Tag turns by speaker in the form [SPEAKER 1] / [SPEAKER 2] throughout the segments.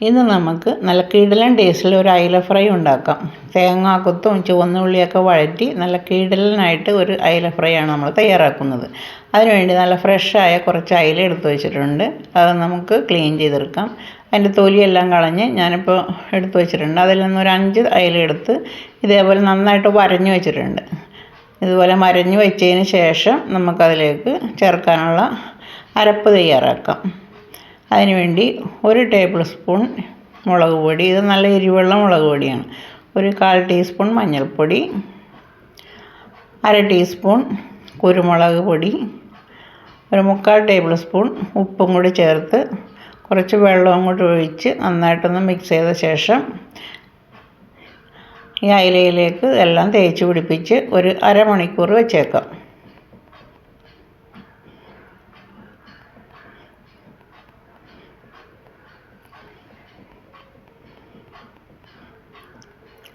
[SPEAKER 1] ഇന്ന് നമുക്ക് നല്ല കിടലൻ ടേസ്റ്റിൽ ഒരു അയില ഫ്രൈ ഉണ്ടാക്കാം. തേങ്ങാക്കൊത്തും ചുവന്നുള്ളിയൊക്കെ വഴറ്റി നല്ല കിടലനായിട്ട് ഒരു അയില ഫ്രൈ ആണ് നമ്മൾ തയ്യാറാക്കുന്നത്. അതിനുവേണ്ടി നല്ല ഫ്രഷായ കുറച്ച് അയില എടുത്തു വെച്ചിട്ടുണ്ട്. അത് നമുക്ക് ക്ലീൻ ചെയ്തെടുക്കാം. അതിന്റെ തൊലിയെല്ലാം കളഞ്ഞ് ഞാനിപ്പോൾ എടുത്തു വെച്ചിട്ടുണ്ട്. അതിൽ നിന്ന് ഒരു അഞ്ച് അയില എടുത്ത് ഇതേപോലെ നന്നായിട്ട് വരഞ്ഞു വെച്ചിട്ടുണ്ട്. ഇതുപോലെ മരഞ്ഞു വെച്ചതിന് ശേഷം നമുക്കതിലേക്ക് ചേർക്കാനുള്ള അരപ്പ് തയ്യാറാക്കാം. അതിനുവേണ്ടി ഒരു ടേബിൾ സ്പൂൺ മുളക് പൊടി. ഇത് നല്ല എരിവുള്ള മുളക് പൊടിയാണ്. ഒരു കാൽ ടീസ്പൂൺ മഞ്ഞൾപ്പൊടി അര ടീസ്പൂൺ കുരുമുളക് പൊടി ഒരു മുക്കാൽ ടേബിൾ സ്പൂൺ ഉപ്പും കൂടി ചേർത്ത് കുറച്ച് വെള്ളവും കൂടി ഒഴിച്ച് നന്നായിട്ടൊന്ന് മിക്സ് ചെയ്ത ശേഷം ഈ അയിലയിലേക്ക് എല്ലാം തേച്ച് പിടിപ്പിച്ച് ഒരു അരമണിക്കൂർ വെച്ചേക്കാം.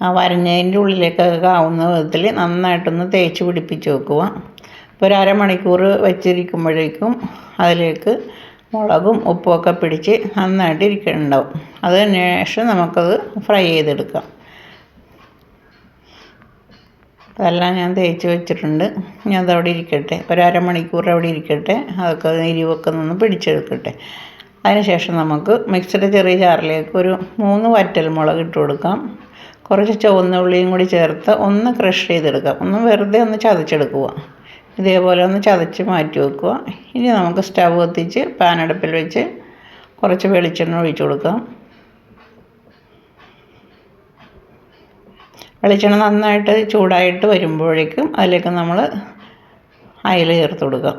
[SPEAKER 1] ആ വരഞ്ഞതിന്റെ ഉള്ളിലേക്കൊക്കെ ആവുന്ന വിധത്തിൽ നന്നായിട്ടൊന്ന് തേച്ച് പിടിപ്പിച്ച് വെക്കുക. ഇപ്പോൾ ഒരു അരമണിക്കൂർ വെച്ചിരിക്കുമ്പോഴേക്കും അതിലേക്ക് മുളകും ഉപ്പുമൊക്കെ പിടിച്ച് നന്നായിട്ട് ഇരിക്കുന്നുണ്ടാവും അതിന് ശേഷം നമുക്കത് ഫ്രൈ ചെയ്തെടുക്കാം. അതെല്ലാം ഞാൻ തേച്ച് വെച്ചിട്ടുണ്ട്. ഞാൻ അതവിടെ ഇരിക്കട്ടെ. ഒരു അരമണിക്കൂർ അവിടെ ഇരിക്കട്ടെ. അതൊക്കെ എരിവൊക്കെ നിന്ന് പിടിച്ചെടുക്കട്ടെ. അതിനുശേഷം നമുക്ക് മിക്സിയുടെ ചെറിയ ജാറിലേക്ക് ഒരു മൂന്ന് വറ്റൽ മുളക് ഇട്ട് കൊടുക്കാം. കുറച്ച് ചുവന്ന ഉള്ളിയും കൂടി ചേർത്ത് ഒന്ന് ക്രഷ് ചെയ്തെടുക്കാം ഒന്ന് വെറുതെ ഒന്ന് ചതച്ചെടുക്കുക. ഇതേപോലെ ഒന്ന് ചതച്ച് മാറ്റി വെക്കുക. ഇനി നമുക്ക് സ്റ്റവ് കത്തിച്ച് പാനടുപ്പിൽ വെച്ച് കുറച്ച് വെളിച്ചെണ്ണ ഒഴിച്ചു കൊടുക്കാം. വെളിച്ചെണ്ണ നന്നായിട്ട് ചൂടായിട്ട് വരുമ്പോഴേക്കും അതിലേക്ക് നമ്മൾ അയില ചേർത്ത് കൊടുക്കാം.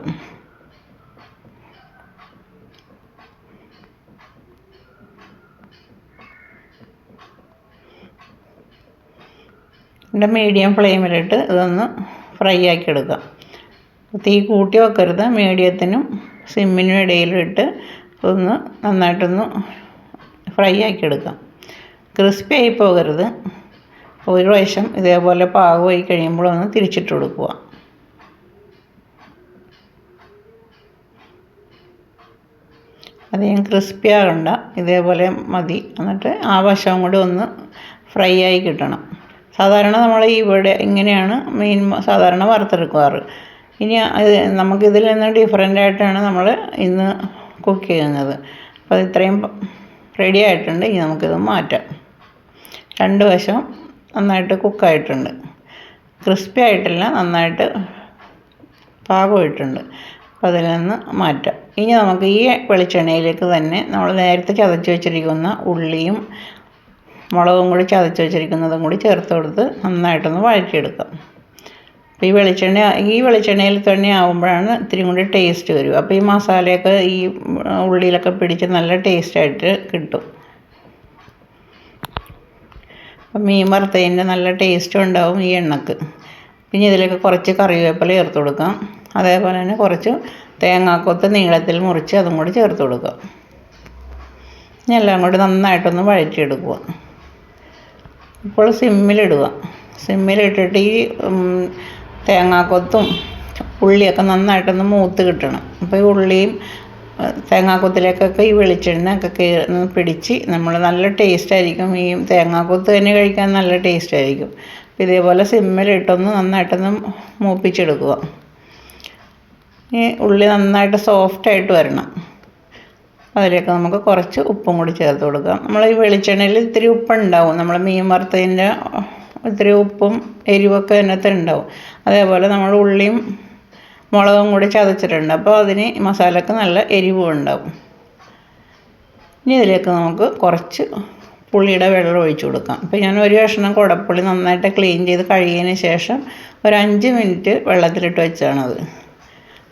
[SPEAKER 1] എന്റെ മീഡിയം ഫ്ലെയിമിലിട്ട് ഇതൊന്ന് ഫ്രൈ ആക്കി എടുക്കാം. തീ കൂട്ടി വെക്കരുത്. മീഡിയത്തിനും സിമ്മിനും ഇടയിലിട്ട് ഒന്ന് നന്നായിട്ടൊന്ന് ഫ്രൈ ആക്കി എടുക്കാം. ക്രിസ്പി ആയി പോകരുത്. ഒരു പ്രാവശ്യം ഇതേപോലെ പാകമായി കഴിയുമ്പോഴൊന്ന് തിരിച്ചിട്ട് കൊടുക്കുക. അധികം ക്രിസ്പി ആകണ്ട. ഇതേപോലെ മതി. എന്നിട്ട് ആ വശവും കൂടി ഒന്ന് ഫ്രൈ ആയി കിട്ടണം. സാധാരണ നമ്മൾ ഇവിടെ ഇങ്ങനെയാണ് മീൻ സാധാരണ വറുത്തെടുക്കാറ്. ഇനി അത് നമുക്കിതിൽ നിന്ന് ഡിഫറെന്റ് ആയിട്ടാണ് നമ്മൾ ഇന്ന് കുക്ക് ചെയ്യുന്നത്. അപ്പോൾ ഇത്രയും റെഡി ആയിട്ടുണ്ട്. ഇനി നമുക്കിത് മാറ്റാം. രണ്ട് വശം നന്നായിട്ട് കുക്കായിട്ടുണ്ട് ക്രിസ്പി ആയിട്ടില്ല നന്നായിട്ട് പാകമായിട്ടുണ്ട്. അപ്പോൾ അതിൽ നിന്ന് മാറ്റാം. ഇനി നമുക്ക് ഈ വെളിച്ചെണ്ണയിലേക്ക് തന്നെ നമ്മൾ നേരത്തെ ചതച്ച് വെച്ചിരിക്കുന്ന ഉള്ളിയും മുളകും കൂടി ചതച്ച് വെച്ചിരിക്കുന്നതും കൂടി ചേർത്ത് കൊടുത്ത് നന്നായിട്ടൊന്ന് വഴറ്റിയെടുക്കാം. അപ്പോൾ ഈ വെളിച്ചെണ്ണ ഈ വെളിച്ചെണ്ണയിൽ തന്നെ ആകുമ്പോഴാണ് ഇത്തിരി കൂടി ടേസ്റ്റ് വരും അപ്പോൾ ഈ മസാലയൊക്കെ ഈ ഉള്ളിയിലൊക്കെ പിടിച്ച് നല്ല ടേസ്റ്റായിട്ട് കിട്ടും. അപ്പം മീൻ വറുത്തതിന്റെ നല്ല ടേസ്റ്റും ഉണ്ടാവും ഈ എണ്ണക്ക്. പിന്നെ ഇതിലേക്ക് കുറച്ച് കറിവേപ്പില ചേർത്ത് കൊടുക്കാം. അതേപോലെ തന്നെ കുറച്ച് തേങ്ങാക്കൊത്ത് നീളത്തിൽ മുറിച്ച് അതും കൂടി ചേർത്ത് കൊടുക്കാം. ഇനി എല്ലാം കൂടി നന്നായിട്ടൊന്ന് വഴറ്റിയെടുക്കുക. ഇപ്പോൾ സിമ്മിലിടുക. സിമ്മിലിട്ടിട്ട് ഈ തേങ്ങാക്കൊത്തും ഉള്ളിയൊക്കെ നന്നായിട്ടൊന്ന് മൂത്ത് കിട്ടണം. അപ്പോൾ ഈ ഉള്ളിയും തേങ്ങാക്കൊത്തിലേക്കൊക്കെ ഈ വെളിച്ചെണ്ണ ഒക്കെ കയറി പിടിച്ച് നമ്മൾ നല്ല ടേസ്റ്റ് ആയിരിക്കും ഈ തേങ്ങാക്കൊത്ത് തന്നെ കഴിക്കാൻ നല്ല ടേസ്റ്റ് ആയിരിക്കും അപ്പോൾ ഇതേപോലെ സിമ്മിലിട്ടൊന്ന് നന്നായിട്ടൊന്ന് മൂപ്പിച്ചെടുക്കുക. ഈ ഉള്ളി നന്നായിട്ട് സോഫ്റ്റായിട്ട് വരണം. അതിലേക്ക് നമുക്ക് കുറച്ച് ഉപ്പും കൂടി ചേർത്ത് കൊടുക്കാം. നമ്മൾ ഈ വെളിച്ചെണ്ണയിൽ ഇത്തിരി ഉപ്പുണ്ടാവും. നമ്മൾ മീൻ വറുത്തതിന്റെ ഇത്തിരി ഉപ്പും എരിവൊക്കെ അതിനകത്ത് ഉണ്ടാവും. അതേപോലെ നമ്മൾ ഉള്ളിയും മുളകും കൂടി ചതച്ചിട്ടുണ്ട്. അപ്പോൾ അതിന് മസാലക്ക് നല്ല എരിവും ഉണ്ടാവും. ഇനി ഇതിലേക്ക് നമുക്ക് കുറച്ച് പുളിയുടെ വെള്ളം ഒഴിച്ചു കൊടുക്കാം. അപ്പോൾ ഞാൻ ഒരു കഷ്ണം കുടപ്പുളി നന്നായിട്ട് ക്ലീൻ ചെയ്ത് കഴുകിയതിന് ശേഷം ഒരു അഞ്ച് മിനിറ്റ് വെള്ളത്തിലിട്ട് വെച്ചാണത്.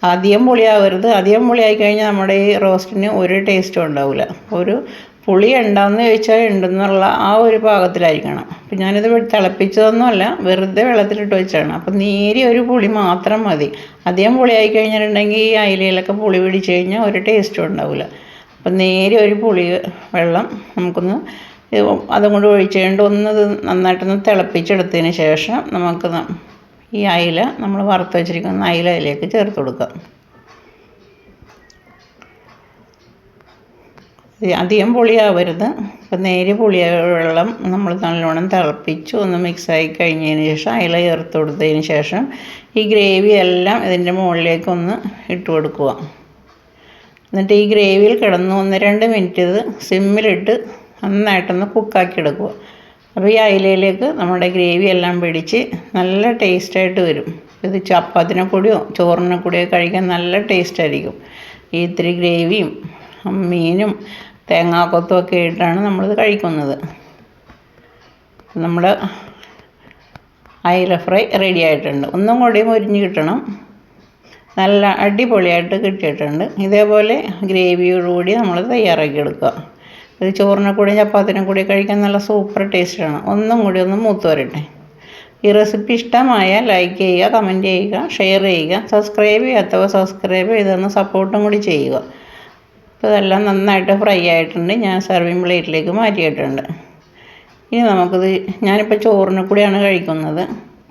[SPEAKER 1] അധികം പുളിയാവരുത്. അധികം പുളിയായി കഴിഞ്ഞാൽ നമ്മുടെ ഈ റോസ്റ്റിന് ഒരു ടേസ്റ്റും ഉണ്ടാവില്ല ഒരു പുളി ഉണ്ടോയെന്ന് ചോദിച്ചാൽ ഉണ്ടെന്നുള്ള ആ ഒരു പാകത്തിലായിരിക്കണം. അപ്പം ഞാനിത് തിളപ്പിച്ചതൊന്നുമല്ല വെറുതെ വെള്ളത്തിലിട്ട് വെച്ചാണ്. അപ്പം നേരിയ ഒരു പുളി മാത്രം മതി. അധികം പുളിയായി കഴിഞ്ഞിട്ടുണ്ടെങ്കിൽ ഈ അയിലയിലൊക്കെ പുളി പിടിച്ച് കഴിഞ്ഞാൽ ഒരു ടേസ്റ്റും ഉണ്ടാവില്ല അപ്പം നേരിയ ഒരു പുളി വെള്ളം നമുക്കൊന്ന് അതും കൊണ്ട് ഒഴിച്ചുകൊണ്ട് ഒന്ന് നന്നായിട്ടൊന്ന് തിളപ്പിച്ചെടുത്തതിന് ശേഷം നമുക്ക് ഈ അയില നമ്മൾ വറുത്ത് വെച്ചിരിക്കുന്ന അയില അതിലേക്ക് ചേർത്ത് കൊടുക്കുക. അധികം പുളിയാവരുത്. അപ്പം നേര് പുളിയ വെള്ളം നമ്മൾ നല്ലോണം തിളപ്പിച്ചു ഒന്ന് മിക്സായി കഴിഞ്ഞതിന് ശേഷം അയില ചേർത്ത് കൊടുത്തതിന് ശേഷം ഈ ഗ്രേവി എല്ലാം ഇതിന്റെ മുകളിലേക്കൊന്ന് ഇട്ട് കൊടുക്കുക. എന്നിട്ട് ഈ ഗ്രേവിയിൽ കിടന്ന് ഒന്ന് രണ്ട് മിനിറ്റ് ഇത് സിമ്മിലിട്ട് നന്നായിട്ടൊന്ന് കുക്കാക്കി എടുക്കുക. അപ്പോൾ അയിലയിലേക്ക് നമ്മുടെ ഗ്രേവി എല്ലാം പിടിച്ച് നല്ല ടേസ്റ്റായിട്ട് വരും. ഇത് ചപ്പാത്തിനെ കൂടിയോ ചോറിനെ കൂടിയോ കഴിക്കാൻ നല്ല ടേസ്റ്റായിരിക്കും ഈ ഇത്തിരി ഗ്രേവിയും മീനും തേങ്ങാക്കൊത്തും ഒക്കെ ആയിട്ടാണ് നമ്മളിത് കഴിക്കുന്നത്. നമ്മുടെ അയില ഫ്രൈ റെഡി ആയിട്ടുണ്ട്. ഒന്നും കൂടി മുരിഞ്ഞ് കിട്ടണം. നല്ല അടിപൊളിയായിട്ട് കിട്ടിയിട്ടുണ്ട്. ഇതേപോലെ ഗ്രേവിയോടുകൂടി നമ്മൾ തയ്യാറാക്കി എടുക്കുക. ഇത് ചോറിനെ കൂടി ചപ്പാത്തിനെ കൂടി കഴിക്കാൻ നല്ല സൂപ്പർ ടേസ്റ്റാണ്. ഒന്നും കൂടി ഒന്ന് മൂത്ത് വരട്ടെ. ഈ റെസിപ്പി ഇഷ്ടമായ ലൈക്ക് ചെയ്യുക കമന്റ് ചെയ്യുക ഷെയർ ചെയ്യുക സബ്സ്ക്രൈബ് ചെയ്യാത്തവ സബ്സ്ക്രൈബ് ചെയ്തൊന്ന് സപ്പോർട്ടും കൂടി ചെയ്യുക. അപ്പോൾ ഇതെല്ലാം നന്നായിട്ട് ഫ്രൈ ആയിട്ടുണ്ട്. ഞാൻ സെർവിങ് പ്ലേറ്റിലേക്ക് മാറ്റിയിട്ടുണ്ട്. ഇനി നമുക്കിത് ഞാനിപ്പോൾ ചോറിനെ കൂടിയാണ് കഴിക്കുന്നത്.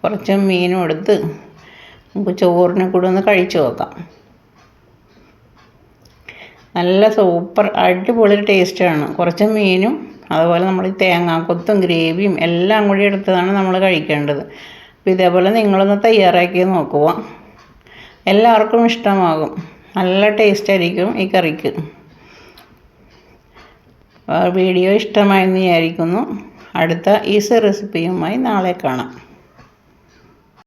[SPEAKER 1] കുറച്ച് മീനും എടുത്ത് നമുക്ക് ചോറിനെ കൂടി ഒന്ന് കഴിച്ചു നോക്കാം. നല്ല സൂപ്പർ അടിപൊളി ടേസ്റ്റാണ് കുറച്ച് മീനും അതുപോലെ നമ്മൾ ഈ തേങ്ങാക്കൊത്തും ഗ്രേവിയും എല്ലാം കൂടി എടുത്തതാണ് നമ്മൾ കഴിക്കേണ്ടത്. അപ്പോൾ ഇതേപോലെ നിങ്ങളൊന്ന് തയ്യാറാക്കി നോക്കുക. എല്ലാവർക്കും ഇഷ്ടമാകും. നല്ല ടേസ്റ്റ് ആയിരിക്കും ഈ കറിക്ക്. വീഡിയോ ഇഷ്ടമായെന്ന് വിചാരിക്കുന്നു. അടുത്ത ഈസി റെസിപ്പിയുമായി നാളെ കാണാം.